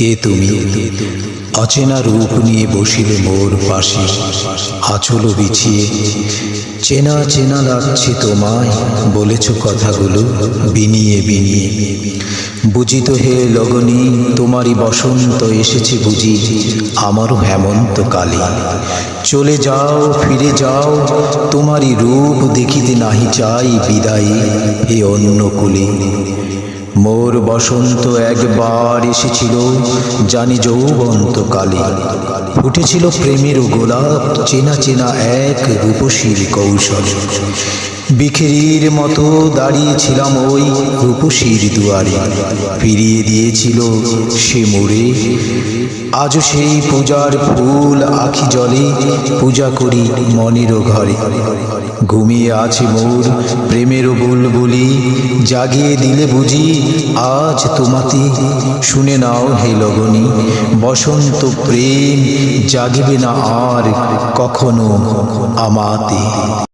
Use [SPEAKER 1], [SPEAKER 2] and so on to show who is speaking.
[SPEAKER 1] কে তুমি? অচেনা রূপ নিয়ে বসিলে মোর পাশে আচল বিছিয়ে। চেনা চেনা লাগছে তোমায়, বলেছ কথাগুলো বিনিয়ে বিনিয়ে। বুঝিত হে লগনি, তোমারই বসন্ত এসেছে বুঝি, আমারও হেমন্ত কালে। চলে যাও, ফিরে যাও, তোমারই রূপ দেখিতে নাহি চাই বিদায়ী হে অন্য কুলে মোর বসন্ত একবার এসেছিল, জানি যৌবন্ত কালী ফুটেছিল প্রেমের গোলাপ, চেনা চেনা এক রূপসীর কৌশল। বিখেরির মতো দাঁড়িয়েছিলাম ওই রূপসীর দুয়ারে। ফিরিয়ে দিয়েছিল সে মোড়ে। আজও সেই পূজার ফুল আখি জলে পূজা করি মনেরও ঘরে। ঘুমিয়ে আছে মোর প্রেমের বুলবুলি, জাগিয়ে দিলে বুঝি আজ তোমাতে শুনে নাও হে লগনি, বসন্ত প্রেম জাগিবে না আর কখনো আমাতে।